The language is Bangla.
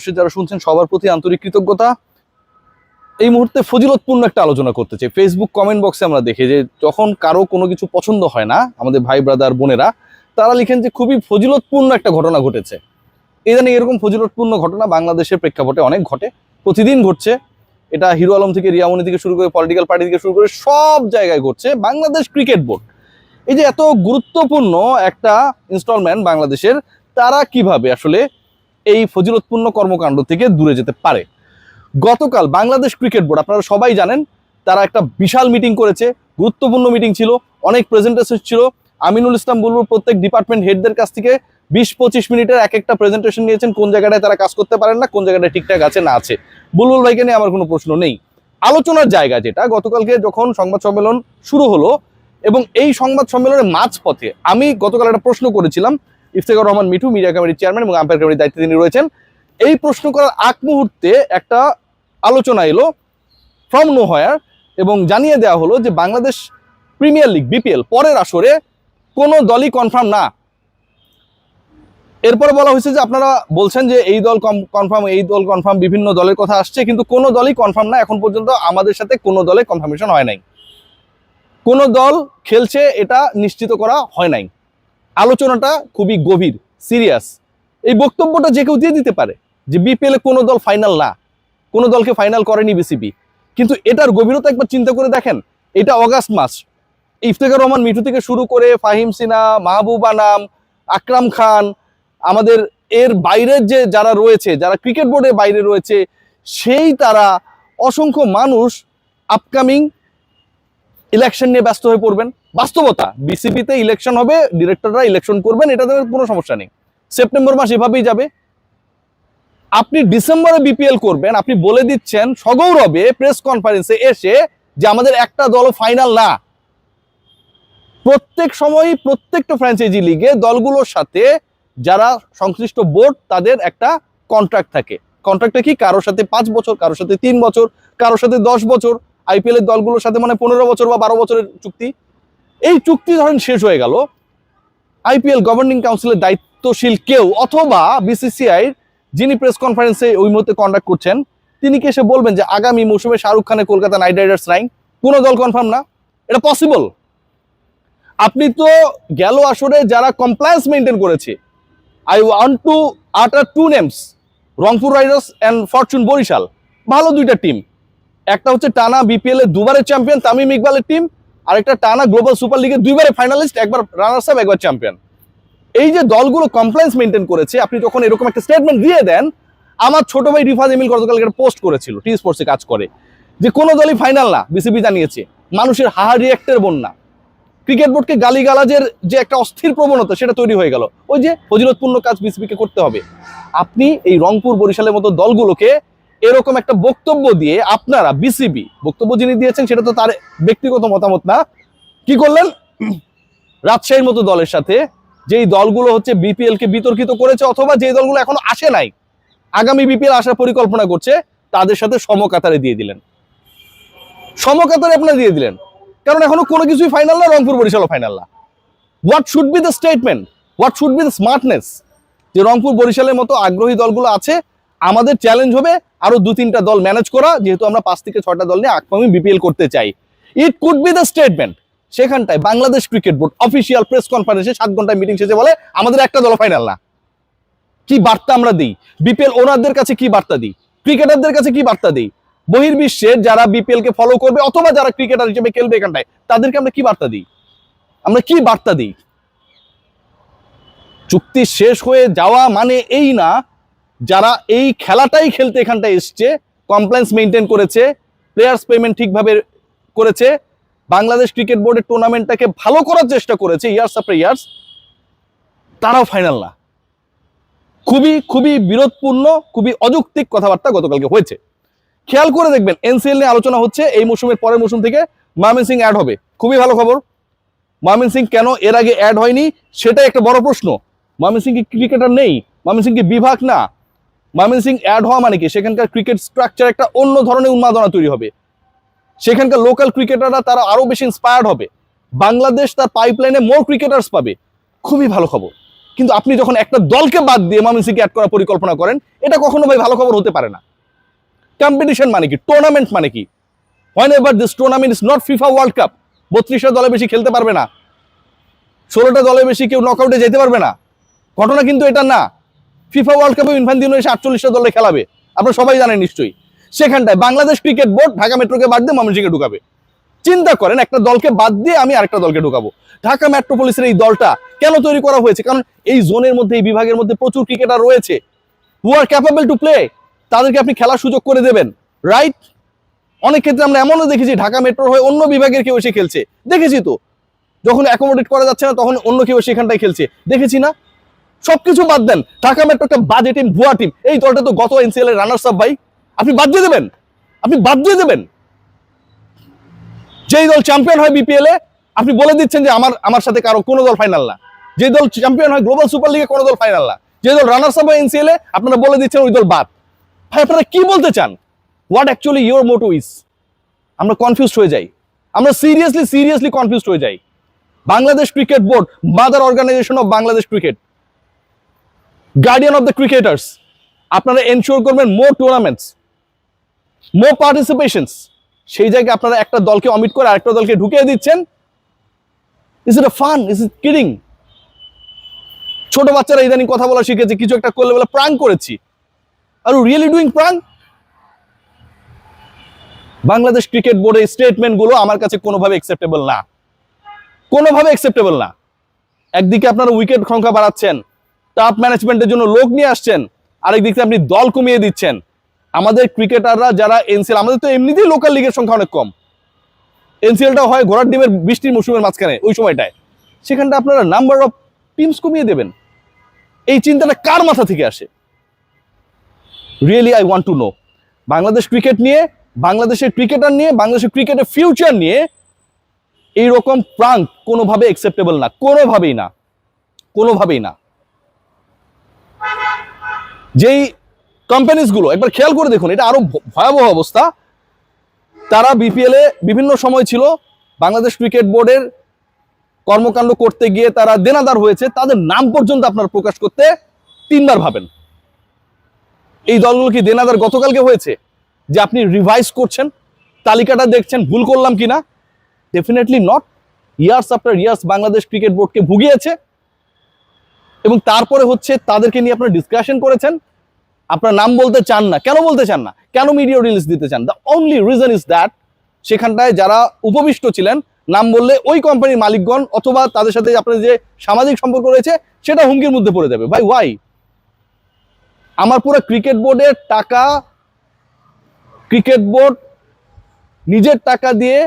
অবশ্যই যারা শুনছেন, সবার প্রতি আন্তরিক কৃতজ্ঞতা। এই মুহূর্তে ফজিলতপূর্ণ একটা আলোচনা করতে চাই। ফেসবুক কমেন্ট বক্সে আমরা দেখি যে, যখন কারও কোনো কিছু পছন্দ হয় না, আমাদের ভাই ব্রাদার বোনেরা, তারা লিখেন যে, খুবই ফজিলতপূর্ণ একটা ঘটনা ঘটেছে। ইদানিং এরকম ফজিলতপূর্ণ ঘটনা বাংলাদেশের প্রেক্ষাপটে অনেক ঘটে। প্রতিদিন ঘটছে। এটা হিরো আলম থেকে রিয়ামনি থেকে শুরু করে পলিটিক্যাল পার্টি থেকে শুরু করে, সব জায়গায় ঘটছে। বাংলাদেশ ক্রিকেট বোর্ড এই যে এত গুরুত্বপূর্ণ একটা ইনস্টলমেন্ট বাংলাদেশের, তারা কীভাবে আসলে এই ফজিলতপূর্ণ কর্মকাণ্ড থেকে দূরে যেতে পারে। গতকাল বাংলাদেশ ক্রিকেট বোর্ড, আপনারা সবাই জানেন, তারা একটা বিশাল মিটিং করেছে, গুরুত্বপূর্ণ মিটিং ছিল, অনেক প্রেজেন্টেশন ছিল। আমিনুল ইসলাম বুলবুল প্রত্যেক ডিপার্টমেন্ট হেডদের কাছ থেকে বিশ পঁচিশ মিনিটের এক একটা প্রেজেন্টেশন নিয়েছেন, কোন জায়গাটায় তারা কাজ করতে পারেন না, কোন জায়গাটায় ঠিকঠাক আছে না আছে। বুলবুল ভাইকে নিয়ে আমার কোনো প্রশ্ন নেই। আলোচনার জায়গা যেটা, গতকালকে যখন সংবাদ সম্মেলন শুরু হলো, এবং এই সংবাদ সম্মেলনের মাঝপথে আমি গতকাল একটা প্রশ্ন করেছিলাম ইফতেখার রহমান মিঠু, মিডিয়া কমিটির চেয়ারম্যান এবং আম্পায়ার কমিটির দায়িত্বে তিনি রয়েছেন। এই প্রশ্ন করার আগ মুহূর্তে একটা আলোচনা এলো ফ্রম নো হয়ার এবং জানিয়ে দেওয়া হলো যে বাংলাদেশ প্রিমিয়ার লিগ, বিপিএল পরের আসরে কোনো দলই কনফার্ম না। এরপরে বলা হয়েছে যে আপনারা বলছেন যে এই দল কনফার্ম এই দল কনফার্ম বিভিন্ন দলের কথা আসছে, কিন্তু কোনো দলই কনফার্ম না। এখন পর্যন্ত আমাদের সাথে কোনো দলে কনফার্মেশন হয় নাই। কোনো দল খেলছে এটা নিশ্চিত করা হয় নাই। আলোচনাটা খুবই গভীর সিরিয়াস এই বক্তব্যটা যে কেউ দিয়ে দিতে পারে যে বিপিএল কোনো দল ফাইনাল না, কোনো দলকে ফাইনাল করেনি বিসিবি কিন্তু এটার গভীরতা একবার চিন্তা করে দেখেন, এটা অগাস্ট মাস। ইফতেখার রহমান মিঠু থেকে শুরু করে ফাহিম সিনা মাহবুব আনাম আকরাম খান, আমাদের এর বাইরের যে যারা রয়েছে, যারা ক্রিকেট বোর্ডের বাইরে রয়েছে, সেই তারা অসংখ্য মানুষ আপকামিং ইলেকশন নিয়ে ব্যস্ত হয়ে পড়বেন। বাস্তবতা বিসিপিতে ইলেকশন হবে ডিরেক্টররা ইলেকশন করবেন এটাতে কোনো সমস্যা নেই। সেপ্টেম্বর মাস এভাবেই যাবে। আপনি ডিসেম্বরে বিপিএল করবেন, আপনি বলে দিচ্ছেন সগৌরবে প্রেস কনফারেন্সে এসে যে আমাদের একটা দল ফাইনাল না। প্রত্যেক সময়ই প্রত্যেকটা ফ্র্যাঞ্চাইজি লিগে দলগুলোর সাথে যারা সংশ্লিষ্ট বোর্ড তাদের একটা কন্ট্রাক্ট থাকে। কন্ট্রাক্টটা কি? কারোর সাথে পাঁচ বছর, কারোর সাথে তিন বছর, কারোর সাথে দশ বছর। আইপিএল এর দলগুলোর সাথে মানে পনেরো বছর বা বারো বছরের চুক্তি। এই চুক্তি ধরেন শেষ হয়ে গেল। আইপিএল গভর্নিং কাউন্সিলের দায়িত্বশীল কেউ অথবা বিসিসিআই যিনি প্রেস কনফারেন্সে ওই মুহূর্তে কন্ডাক্ট করছেন, তিনি কি এসে বলবেন যে আগামী মৌসুমে শাহরুখ খানের কলকাতা নাইট রাইডার্স নাই? কোনো দল কনফার্ম না? এটা পসিবল আপনি তো গেল আসরে যারা কমপ্লায়েন্স মেনটেন করেছে I want to utter to names Rangpur riders and fortune Barishal. ভালো দুইটা টিম একটা হচ্ছে টানা বিপিএল এর দুবারের চ্যাম্পিয়ন তামিম ইকবালের টিম আরেকটা টানা গ্লোবাল সুপার লিগের দুইবারে ফাইনালিস্ট একবার রানার্স আপ একবার চ্যাম্পিয়ন এই যে দলগুলো কমপ্লেন্স মেনটেন করেছে, আপনি যখন এরকম একটা স্টেটমেন্ট দিয়ে দেন, আমার ছোট ভাই রিফাজ এমিল গতকালকে একটা পোস্ট করেছিল টি স্পোর্টসে কাজ করে, যে কোনো দলই ফাইনাল না বিসিবি জানিয়েছে, মানুষের হাহা রিয়েক্টের বন্যা। ক্রিকেট বোর্ডকে গালিগালাজের যে একটা অস্থির প্রবণতা, সেটা তৈরি হয়ে গেল। ওই যে ফজিলতপূর্ণ কাজ বিসিবিকে করতে হবে। আপনি এই রংপুর বরিশালের মতো দলগুলোকে এরকম একটা বক্তব্য দিয়ে আপনারা বিসিবি বক্তব্য যিনি দিয়েছেন সেটা তো তার ব্যক্তিগত মতামত না, কি করলেন? রাজশাহীর মতো দলের সাথে যেই দলগুলো হচ্ছে বিপিএল কে বিতর্কিত করেছে অথবা যে দলগুলো এখনও আসে নাই, আগামী বিপিএল আসার পরিকল্পনা করছে, তাদের সাথে সমকাতারে দিয়ে দিলেন। সমকাতারে আপনারা দিয়ে দিলেন। কারণ এখনও কোনো কিছুই ফাইনাল না, রংপুর বরিশালও ফাইনাল না। What should be the statement what should be the smartness যে রংপুর বরিশালের মতো আগ্রহী দলগুলো আছে আমাদের চ্যালেঞ্জ হবে আরও দু তিনটা দল ম্যানেজ করা, যেহেতু আমরা পাঁচ থেকে ছয়টা দল নিয়ে আগামী বিপিএল করতে চাই। It could be the statement সেখানটায় Bangladesh cricket board official press কনফারেন্সে সাত ঘন্টায় মিটিং শেষে বলে, আমাদের একটা দল ফাইনাল না। কি বার্তা আমরা দিই? বিপিএল ওনারদের কাছে কি বার্তা দিই? ক্রিকেটারদের কাছে কি বার্তা দিই? বহির্বিশ্বের যারা বিপিএল কে ফলো করবে অথবা যারা ক্রিকেটার হিসেবে খেলবে এখানটায়, তাদেরকে আমরা কি বার্তা দিই? আমরা কি বার্তা দিই? চুক্তি শেষ হয়ে যাওয়া মানে এই না যারা এই খেলাটাই খেলতে এখানটায় এসছে কমপ্লেন্স মেনটেন করেছে প্লেয়ার্স পেমেন্ট ঠিকভাবে করেছে, বাংলাদেশ ক্রিকেট বোর্ডের টুর্নামেন্টটাকে ভালো করার চেষ্টা করেছে ইয়ার্স আফটার ইয়ার্স তারাও ফাইনাল না। খুবই খুবই বিরোধপূর্ণ, খুবই অযৌক্তিক কথাবার্তা গতকালকে হয়েছে। খেয়াল করে দেখবেন এনসিএল নিয়ে আলোচনা হচ্ছে, এই মৌসুমের পরের মৌসুম থেকে মামিন সিং অ্যাড হবে। খুবই ভালো খবর। মামিন সিং কেন এর আগে অ্যাড হয়নি, সেটাই একটা বড় প্রশ্ন। মামিন সিং কি ক্রিকেটার নেই? মামিন সিং কি বিভাগ না? মামিন সিং অ্যাড হওয়া মানে কি? সেখানকার ক্রিকেট স্ট্রাকচার একটা অন্য ধরনের উন্মাদনা তৈরি হবে। সেখানকার লোকাল ক্রিকেটাররা তারা আরও বেশি ইন্সপায়ার্ড হবে। বাংলাদেশ তার পাইপলাইনে মোর ক্রিকেটার্স পাবে। খুবই ভালো খবর। কিন্তু আপনি যখন একটা দলকে বাদ দিয়ে ময়মনসিংহকে অ্যাড করার পরিকল্পনা করেন, এটা কখনো ভাই ভালো খবর হতে পারে না। কম্পিটিশন মানে কি? টুর্নামেন্ট মানে কি? Whenever this tournament is not FIFA world cup বত্রিশটা দলে বেশি খেলতে পারবে না। ষোলোটা দলে বেশি কেউ নকআউটে যেতে পারবে না। ঘটনা কিন্তু এটা না। ফিফা ওয়ার্ল্ড কাপে ইনফান্তিনো এসে আটচল্লিশটা দলে খেলাবে। আপনারা সবাই জানেন নিশ্চয়ই। সেখানটায় বাংলাদেশ ক্রিকেট বোর্ড ঢাকা মেট্রোকে বাদ দিয়ে ময়মনসিংহকে ঢুকাবে। চিন্তা করেন, একটা দলকে বাদ দিয়ে আমি আরেকটা দলকে ঢুকাবো। ঢাকা মেট্রোপলিসের এই দলটা কেন তৈরি করা হয়েছে? কারণ এই জোনের মধ্যে, এই বিভাগের মধ্যে প্রচুর ক্রিকেটার রয়েছে। Who are capable to play তাদেরকে আপনি খেলার সুযোগ করে দেবেন। রাইট অনেক ক্ষেত্রে আমরা এমনও দেখেছি, ঢাকা মেট্রোর হয়ে অন্য বিভাগের কেউ এসে খেলছে। দেখেছি তো। যখন অ্যাকোমোডেট করা যাচ্ছে না, তখন অন্য কেউ সেখানটায় খেলছে। দেখেছি না? সবকিছু বাদ দেন। ঢাকা মেট্রো একটা বাজে টিম ভুয়া টিম এই দলটা তো গত এনসিএল এর রানার্স আপ ভাই। আপনি বাদ দিয়ে দেবেন। আপনি বাদ দিয়ে দেবেন। যেই দল চ্যাম্পিয়ন হয় বিপিএল এ, আপনি বলে দিচ্ছেন যে আমার আমার সাথে কারও কোনো দল ফাইনাল না। যে দল চ্যাম্পিয়ন হয় গ্লোবাল সুপার লিগে কোনো দল ফাইনাল না। যে দল রানার্স আপ হয় এনসিএল এ, আপনারা বলে দিচ্ছেন ওই দল বাদ। ভাই, আপনারা কি বলতে চান? What actually your motto is আমরা কনফিউজ হয়ে যাই। আমরা সিরিয়াসলি সিরিয়াসলি কনফিউজ হয়ে যাই। Bangladesh cricket board mother organization of Bangladesh cricket guardian of the cricketers আপনারা এনশিওর করবেন মোর টুর্নামেন্টস মোর পার্টিসিপেশনস সেই জায়গায় আপনারা একটা দলকে অমিট করে আরেকটা দলকে ঢুকিয়ে দিচ্ছেন। Is it fun is it kidding ছোট বাচ্চারা ইদানিং কথা বলা শিখেছে, কিছু একটা করলে বলে প্রাং করেছি। Are really doing prank Bangladesh cricket বোর্ডের স্টেটমেন্টগুলো আমার কাছে কোনোভাবে অ্যাকসেপ্টেবল না। কোনোভাবে অ্যাকসেপ্টেবল না। একদিকে আপনারা উইকেট সংখ্যা বাড়াচ্ছেন টাফ ম্যানেজমেন্টের জন্য লোক নিয়ে আসছেন, আরেক দিক থেকে আপনি দল কমিয়ে দিচ্ছেন। আমাদের ক্রিকেটাররা যারা এনসিএল আমাদের তো এমনিতেই লোকাল লিগের সংখ্যা অনেক কম। এনসিএলটা হয় ঘোড়ার ডিমের বৃষ্টির মৌসুমের মাঝখানে, ওই সময়টায়। সেখানটা আপনারা নাম্বার অফ টিমস কমিয়ে দেবেন। এই চিন্তাটা কার মাথা থেকে আসে? Really I want to know Bangladesh cricket নিয়ে, বাংলাদেশের ক্রিকেটার নিয়ে, বাংলাদেশের ক্রিকেটের ফিউচার নিয়ে এইরকম প্রাঙ্ক কোনোভাবে অ্যাকসেপ্টেবল না, কোনোভাবেই না কোনোভাবেই না। যেই কোম্পানিজগুলো একবার খেয়াল করে দেখুন, এটা আরও ভয়াবহ অবস্থা। তারা বিপিএল বিভিন্ন সময় ছিল, বাংলাদেশ ক্রিকেট বোর্ডের কর্মকাণ্ড করতে গিয়ে তারা দেনাদার হয়েছে, তাদের নাম পর্যন্ত আপনারা প্রকাশ করতে তিনবার ভাবেন। এই দলগুলো কি দেনাদার গতকালকে হয়েছে? যে আপনি রিভাইজ করছেন, তালিকাটা দেখছেন, ভুল করলাম কিনা? Definitely not years after years Bangladesh cricket বোর্ডকে ভুগিয়েছে। এবং তারপরে হচ্ছে তাদেরকে নিয়ে আপনারা ডিসকাশন করেছেন। আপনার নাম বলতে চান না। কেন বলতে চান না? কেন মিডিয়া রিলিজ দিতে চান? The only reason is that সেখানটায় যারা উপবিষ্ট ছিলেন, নাম বললে ওই কোম্পানির মালিকগণ অথবা তাদের সাথে আপনার যে সামাজিক সম্পর্ক রয়েছে, সেটা হুমকির মধ্যে পড়ে যাবে। ভাই ওয়াই আমার পুরো ক্রিকেট বোর্ডের টাকা ক্রিকেট বোর্ড নিজের টাকা দিয়ে